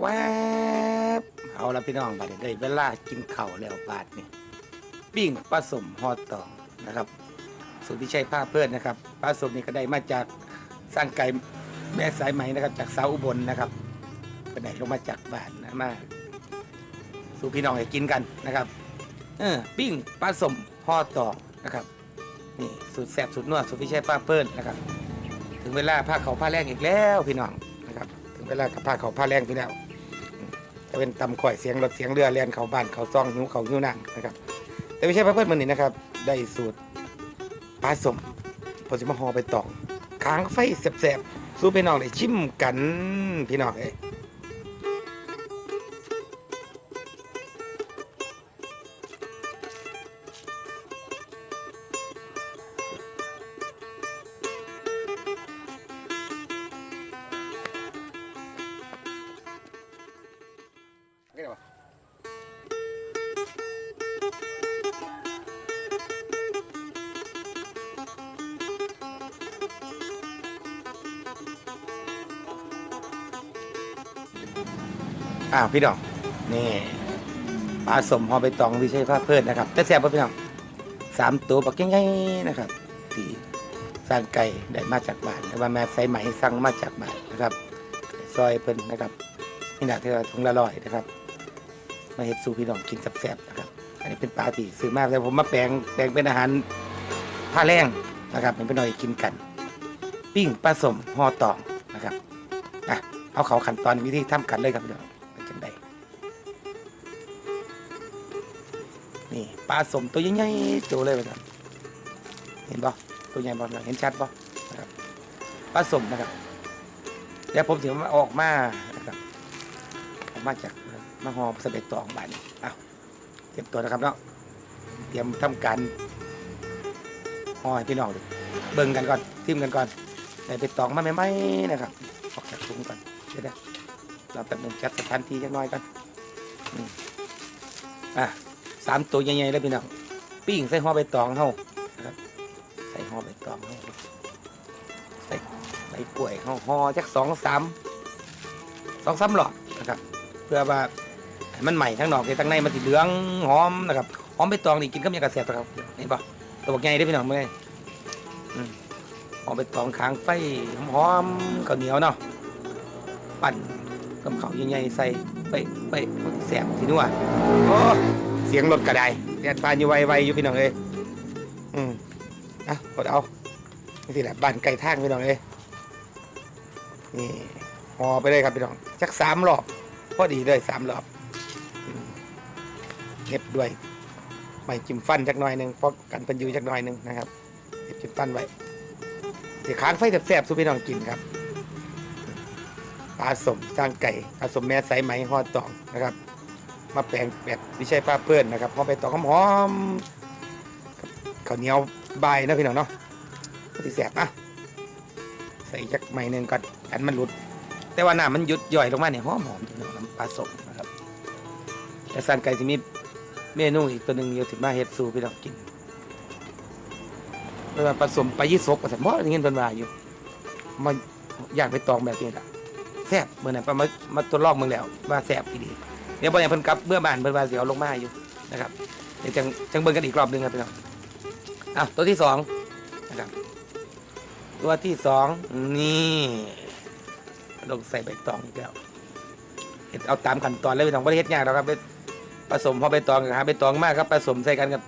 แวบเอาละพี่น้องบาดนี้ได้เวลากินข้าวแล้วบาดนี่ปิ้งปลาสมฮอดตองนะครับสูตรที่ใช้ผ้าเพื่อนนะครับปลาสมนี่ก็ได้มาจากสร้างไก่แม่สายไหมนะครับ จากสาวอุบลนะครับก็ได้ลงมาจากบ้านนะมาสู่พี่น้องให้กินกันนะครับ เออปิ้งปลาสมฮอดตองนะครับนี่สูตรแซ่บสูตรนวดสูตรที่ใช้ผ้าเพื่อนนะครับ ถึงเวลาผ้าเขาผ้าแรงอีกแล้วพี่น้องนะครับ ถึงเวลากับผ้าเขาผ้าแรงพี่แล้ว เป็นตำข่อยเสียงรถเสียงเรือเรียนเขาบ้านเขาซองหิวเขาหิวนั่งนะครับ แต่ไม่ใช่พระเพื่อนมันนี่นะครับ ได้สูตรปลาสมพอสิมาห่อไปตองค้างไฟแสบๆสู้พี่น้องเลยชิมกันพี่น้องเอ้ อ้าวพี่น้องนี่ปลาสมหอใบตองวิชัยภาเพิ่นนะครับ แต่แซ่บพี่น้องสามตัวปักใหญ่ๆนะครับที่สร้างไก่ได้มาจากบ้านแต่ว่าแม่ใส่ไหมสั่งมาจากบ้านนะครับ ซอยเพิ่นนะครับนี่นะที่ว่าถุงละร้อยนะครับ มาเฮ็ดสู่พี่น้องกินแซ่บๆนะครับ อันนี้เป็นปลาที่ซื้อมากแต่ผมมาแปลงแปลงเป็นอาหารผ้าแรงนะครับให้พี่น้องกินกัน ปิ้งปลาสมห่อตองนะครับอะเอาเขาขั้นตอนวิธีทำกันเลยครับพี่น้อง นี่ปลาสมตัวใหญ่ๆตัวเลยไปครับเห็นบ่ตัวใหญ่บ่เห็นชัดบ่นะครับปลาสมนะครับเดี๋ยวผมถึงมาออกมานะครับออกมาจากมาหอสเบ็ดตองบานนี้อ้าวเตรียมตัวนะครับเนาะเตรียมทำการห่อให้พี่น้องดิเบิ่งกันก่อนทิมกันก่อนใส่เป็ดตองมาไหมๆนะครับออกจากถุงก่อนเดี๋ยวเราแป๊บหนึงจัดสถานที่จักน่อยกันอะ สามตัวใหญ่ๆเลยพี่น้องปิ้งใส่ห่อใบตองเฮาครับ ใส่ห่อใบตองเฮาใส่ใบกล้วยเฮาห่อจักสองสามสองสามหลอดนะครับ เพื่อว่าให้มันใหม่ทั้งนอกเลยทั้งในมันสิเหลืองหอมนะครับหอมใบตองนี่กินก็มีกระเสียบนะครับเห็นปะตัวบักใหญ่ได้พี่น้องเมื่อไงอืมหอมใบตองค้างไฟหอมข้าวเหนียวเนาะปั่นกับเขาวใหญ่ๆใส่ไปไปแสบทีนู้นโอ้ เสียงรถกระไดแดดปานอยู่ไวๆอยู่พี่น้องเอ้ยอืมอะกดเอานี่สิแหละบ้านไก่ทางพี่น้องเอ้ยนี่ห่อไปเลยครับพี่น้องจักสามรอบพอดีเลยสามรอบเก็บด้วยไม่จิ้มฟันจักหน่อยหนึ่งเพราะกันเป็นยูจักหน่อยหนึ่งนะครับเก็บจิ้มฟันไว้เดี๋ยวค้างไฟแสบๆสู่พี่น้องกินครับปลาสมจ้างไก่ปลาสมแม่ไซไหมหอดตองนะครับ มาแปลงแบบ วิชัยป้าเพื่อนนะครับพอไปตองหอมข้าวเหนียวใบนะพี่น้องเนาะที่แสบอะใส่จักไหมหนึ่งก่อนกันมันหลุด แต่ว่าน้ำมันหยุดย่อยลงมาเนี่ยหอมหอมพี่น้องน้ำปลาสมนะครับแต่สันไก่จะมีเมนูอีกตัวหนึ่งเดียวถึงมาเฮ็ดสู่พี่น้องกินเวลาผสมไปยี่สกกับสมมติอย่างเงี้ยเป็นว่าอยู่มาอยากไปตองแบบนี้แหละแซ่บเมื่อนั้นประมามาทดลองเมืองแล้วว่าแซ่บอีดี เดี๋ยวบอลยังเพิ่นกลับเมื่อบานเพิ่นว่าเดี๋ยวลงมาอยู่นะครับเดี๋ยวจังจังเบิ่งกันอีกรอบหนึงครับพี่น้องอะตัวที่สองนะครับตัวที่สองนี่ลงใส่ใบตองอีกแล้วเฮ็ดเอาตามขั้นตอนเลยพี่น้องบ่ได้เฮ็ดยากหรอกครับไปผสมพอใบตองกับหาใบตองมากครับผสมใส่กันกับ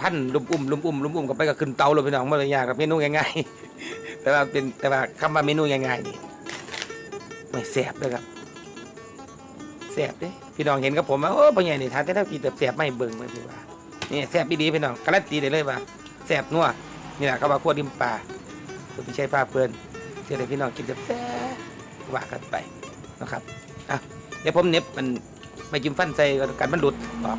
พันลุมอุ้มลุมอุ้มลุมอุ้มกับไปก็ขึ้นเตาเลยพี่น้องบ่ได้ยากครับเมนูง่ายๆ แต่ว่าเป็นแต่ว่าคำว่าเมนูง่ายๆนี่ไม่แสบเลยครับ แสบเด้พี่น้องเห็นกับผมว่าโอ้ปัญญานี่ทานแต่ถ้ากินแต่แสบไม่เบิ่งเลยพี่ว่านี่แสบดีๆพี่น้องการันตีได้เลยว่าแสบนัวนี่แหละเขาว่าขวดิมปลาคุณพี่ชัยปลาเพื่อนเที่ยวให้พี่น้องกินแบบแซ่บว่ากันไปนะครับอะเดี๋ยวผมเน็บมันไม่จิ้มฟันใส่กันมันหลุดออก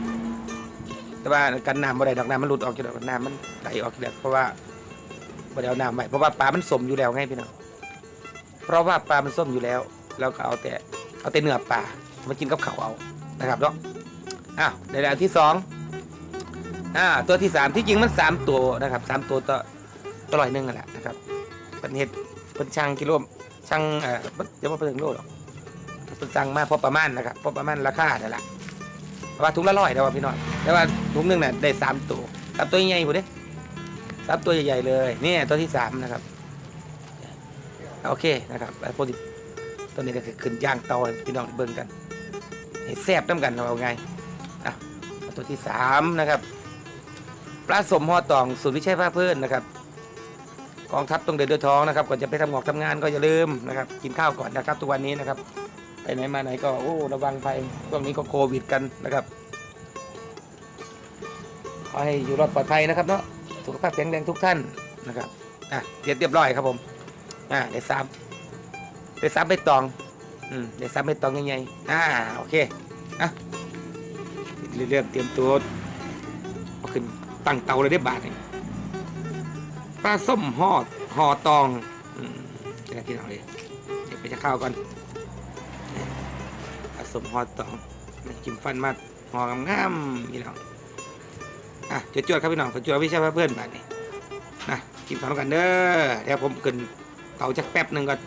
แต่ว่ากันน้ำบ่ได้ดอกน้ำมันหลุดออกจากดอกน้ำมันไหลออกจากดอกเพราะว่าบ่ได้เอาน้ำไว้เพราะว่าปลามันสมอยู่แล้วไงพี่น้องเพราะว่าปลามันส้มอยู่แล้วเราก็เอาแต่เอาแต่เนื้อปลา มากินกับเขาเอานะครับเนาะอ้าวในอันที่สองอ่าตัวที่สามที่จริงมันสามตัวนะครับสามตัวต่อตัวลอยหนึ่งนั่นแหละนะครับเป็นเห็ดเป็นช่างกิโลช่างเอ่อเดี๋ยวมาเป็นถึงโลหรอกเป็นสั่งมาพอประมาณนะครับพอประมาณราคาเนี่ยแหละเพระว่าถุงละร้อยเดียวพี่น้องแต่ว่าถุงหนึงเนี่ยได้สามตัวสามตัวใหญ่ๆผมเด้สามตัวใหญ่ๆเลยนี่ตัวที่สามนะครับโอเคนะครับแล้วพวกที่ตัวนี้ก็คือขึ้นย่างเตาพี่น้องเบิ่งกัน ให้แซ่บน้ำกันเอาไงอะตัวที่สามนะครับปลาสมห่อตองสูตรวิชัยภาเพื่อนนะครับกองทัพต้องเดินด้วยท้องนะครับก่อนจะไปทำงอกทำงานก็อย่าลืมนะครับกินข้าวก่อนนะครับทุกวันนี้นะครับไปไหนมาไหนก็โอ้ระวังภัยช่วงนี้ก็โควิดกันนะครับขอให้อยู่รอดปลอดภัยนะครับเนาะสุขภาพแข็งแรงทุกท่านนะครับอะเรียบเรียบร้อยครับผมอ่าเดี๋ยวซ้ำเดี๋ยวซ้ำใบตอง อืมเดี๋ยวซ้ำใบตองยังไงอ่าโอเคอะเริ่มเตรียมตัวเอาขึ้นตั้งเตาเลยได้บาทนี่ปลาส้มห่อห่อตองอืมเดี๋ยวพี่น้องเลยเดี๋ยวไปจะข้าวก่อนปลาส้มห่อตองมาจิ้มฟันมาห่องามๆพี่น้องอะจวดๆครับพี่น้องจวดๆพี่ชายเพื่อนๆแบบนี้นะกินข้าวกันเด้อเดี๋ยวผมกินเตาจักแป๊บหนึ่งก่อน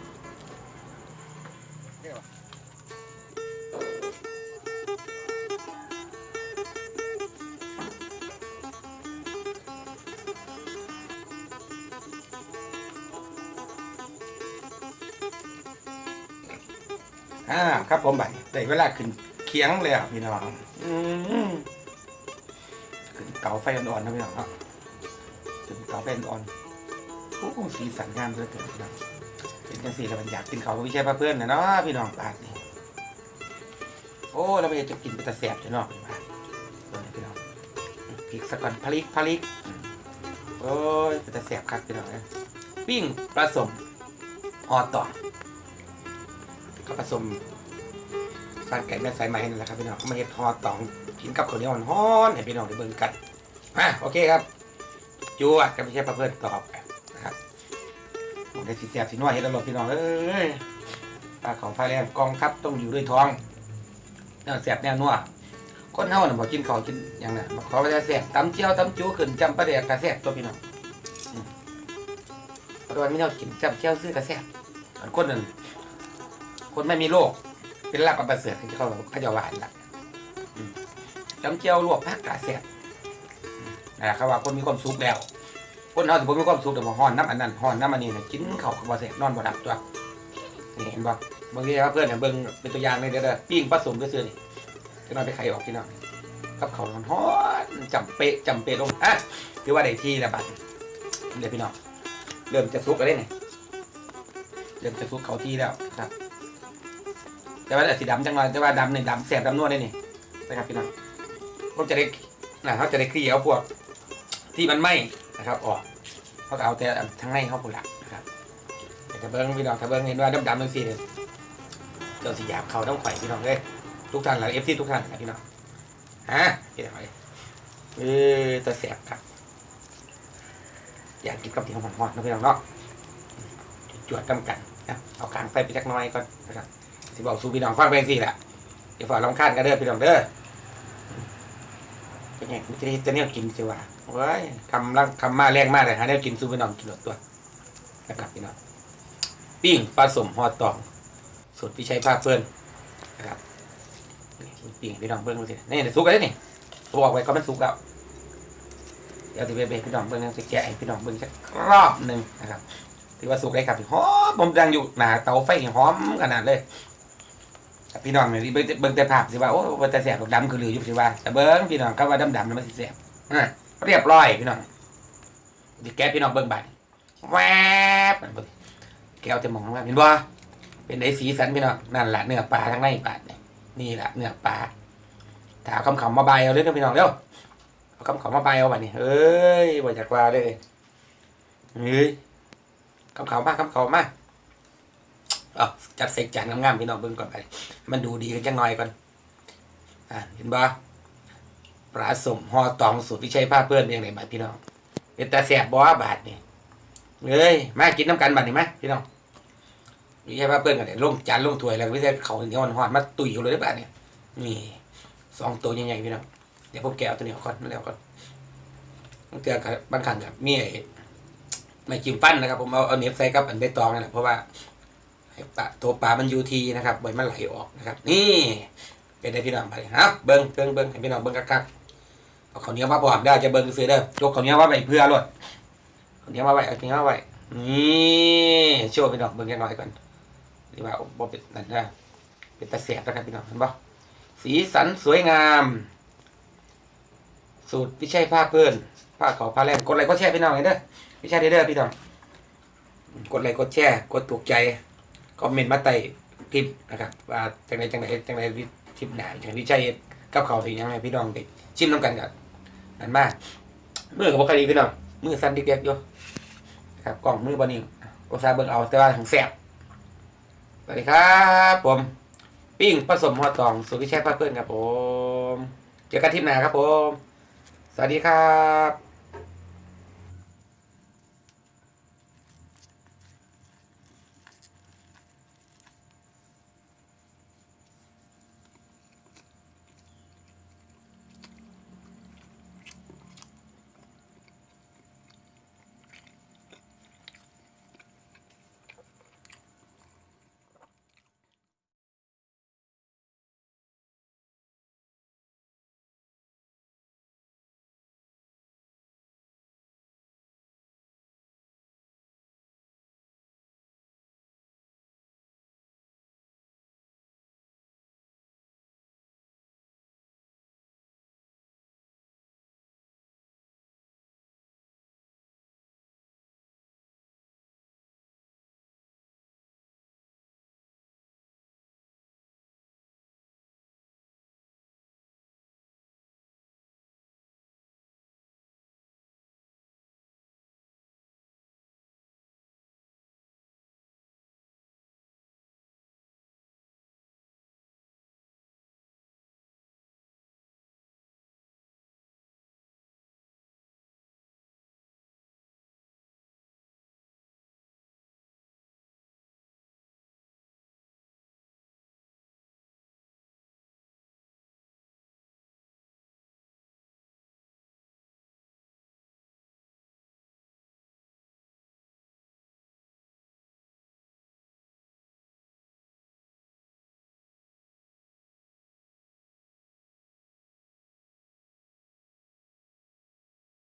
อ่าครับผมบัดได้เวลาขึ้นเคียงแล้วพี่น้องอืมขึ้นเตาไฟอ่อนๆนะพี่น้องครับขึ้นเตาไฟอ่อนๆโอ้สีสันงามเหลยเกินพี่น้องเป็นจังสีแล้วมันอยากกินเขาววิเชียรเพื่อนนะเนาะพี่น้องบาดนี่โอ้เราไปจะกินไปต่แสบจะนาะพี่บ้านเบิ่งให้พี่น้องพริกสักก่อนพลิกพลิกโอ้ยไปต่แสบครับพี่น้องปิ้งปลาสมห่อต่อ ก็ผสมสางไก่แม่สายไหมนั่นแหละครับพี่น้องเขามาเฮ็ดทอดตองกินกับข้าวเหนียวฮ้อนๆให้พี่น้องได้เบิ่งกันอะโอเคครับจั่วกับพี่เชฟประเพื่อนตอบนะครับผมได้สีแสบสีนัวเฮ็ดอร่อยพี่น้องเอ้ยปลาเขาพาแรมกองทัพต้องอยู่ด้วยท้องแนวแสบแนวนัวคนเฮาน่ะบ่กินข้าวกินหยังน่ะมาขอว่าจะแสบตำเจียวตำจูขึ้นจำปลาแดกกระแสบตัวพี่น้องอืมเพราะว่ามีแนวกินจำเจียวซื้อกระแสบอันคนนั้น คนไม่มีโรคเป็นลาบอันประเสริฐที่เขาเขาจะหวานละจำเจียวลวกผักกาเสียบนะเขาว่าคนมีความสุขแล้ว คนเขาถือว่ามีความสุขแต่ว่าห้อนน้ำอันนั้นห้อนน้ำอันนี้เนี่ยกินเขาวบ่เสียนอนบ่หลับตัวนี่เห็นป่บางทีครับเพื่อนเนี่ยเบิ่งเป็นตัวอย่างเลยเด้อปิ้งผสมก็เสื้อนี่จะนอนไปไข่ออกพี่น้องกับเขาวฮ้อนจำเปะจำเปะลงอะถือว่าได้ที่แล้วบัดเดี๋ยวพี่น้องเริ่มจะสุกแล้วเนี่ยเริ่มจะสุกเขาที่แล้วครับ แต่ว่าแต่สีดำจังเลยแต่ว่าดำในดำแสบดำนวดได้นี่นะครับพี่น้องผมจะได้นะเขาจะได้เคลียร์เอาพวกที่มันไหมนะครับออกเขาก็เอาแต่ทั้งในเขาผุหลักนะครับแต่ถ้าเบิ้งพี่น้องถ้าเบิ้งเห็นว่าดำดำๆจังซี่เนี่ยเจ้าสีหยาบเขาต้องไข่พี่น้องเลยทุกท่านหลังเอฟซีทุกท่านนะพี่น้องฮะพี่น้องเลยเออตัวแสบครับอยากกินกับที่หอมๆนะพี่น้องเนาะจวดกันกันนะเอากลางไฟไปจักน้อยก่อนนะครับ สิบอกสู่พี่น้องฟังเพลงสิแหละอย่าฝ่าลำคาญกันเด้อพี่น้องเด้อเป็นไงมันจะได้จะเนี่ยกินสิวะโอ้ยคำลังคำมาแรงมากเลยหาเนี่ยกินสู่พี่น้องกินหมดตัวนะครับพี่น้องปิ้งปลาสมหอดตองสูตรพี่ชัยภาคเพื่อนนะครับปิ้งพี่น้องเบิ้งดูสินี่เดี๋ยวสุกแล้วนี่บอกไว้ก็มันสุกแล้วเดี๋ยวที่ไปพี่น้องเบิ้งจะแกะให้พี่น้องเบิ้งสักรอบหนึ่งนะครับถือว่าสุกได้ครับหอมผมดังอยู่หนาเตาไฟหอมขนาดเลย พี่น้องเนี่ยที่เบิ่งแต่ภาพสิว่าโอ้ว่าแต่แสบดำคือหรืออยู่สิว่าแต่เบิ้งพี่น้องก็ว่าดำดำๆแล้วมันสิแสบอะเรียบร้อยพี่น้องดิแก้พี่น้องเบิ้งบัดแวบนั่นบ่แก้วจะมองว่าเห็นบ่เป็นไอ้สีสันพี่น้องนั่นแหละเนื้อปลาทั้งในบาดเนี่ยนี่แหละเนื้อปลาถ้าเอาคำขำมาใบเอาเลยนะพี่น้องเร็วเอาคำขำมาใบเอาบัดนี่เอ้ยบ่อยากว่าเลยเฮ้ยคำขามากคำขามาก อ๋อจัดเสกจานงามๆพี่น้องเบิ่งก่อนไป มันดูดีกันจังหน่อยก่อนอ่าเห็นบ่ปลาสมห่อตองสูตรพิชัยผ้าเพื่อนเรียงไหนบาดพี่น้องเป็นตาแสบบ่บาดนี่เอ้ยมากินน้ำกันบาดนี่ไหมพี่น้องพิชัยผ้าเพื่อนกันเนี่ยลงจานลงถ้วยแล้วพิชัยเขาเหนียวหอนมาตุยอยู่เลยได้บาดนี่นี่สองตัวใหญ่ๆพี่น้องเดี๋ยวพวกแก้วตัวนี้เอาก่อนมาแล้วก่อนต้องเจอกับบางครั้งกับมีไอ้ไม่จิ้มฟันนะครับผมเอาเอาเน็บใส่กับอันใบตองนั่นแหละเพราะว่า ให้ปลาตัวปลามันยูทีนะครับใบมันไหลออกนะครับ นี่เป็นได้พี่น้องไปฮะเบิ้งเบิ้งเบิ้งให้พี่น้องเบิ้งกักๆเอาข้าวเหนียวมาพร้อมได้จะเบิ้งซื้อเด้อยกข้าวเหนียวมาไว้เพื่อรถข้าวเหนียวมาไว้เอาข้าวเหนียวมาไว้นี่โชว์พี่น้องเบิ้งกันหน่อยก่อนนี่ว่าบ่เป็นนั่นนะเป็นตะเสียบนะครับพี่น้องเห็นปะสีสันสวยงาม สูตรพี่ชัยผ้าเพื่อนผ้าขาวผ้าแรงกดไลค์กดแชร์พี่น้องเลยเด้อพี่ชัยเด้อพี่น้องกดไลค์กดแชร์กดถูกใจ คอมเมนต์มาใต้คลิปนะครับว่าจังไหนจังไหนจังไหนคลิปไหนจังพี่ชัยเฮ็ดกับเขาวถึงยังไงพี่น้องไปชิมน้ำกันกันนั่นมากมือกับพวกคดีพี่น้องมือสั่นเด็กๆอยู่นะครับกล่องมือบอนี่โอซาเบิ่งเอาแต่ว่าของแสบสวัสดีครับผมปิ้งผสมหัวตองสูตรพี่ชัยผ้าเพื่อนครับผมเจอกันทริปหน้าครับผม สวัสดีครับ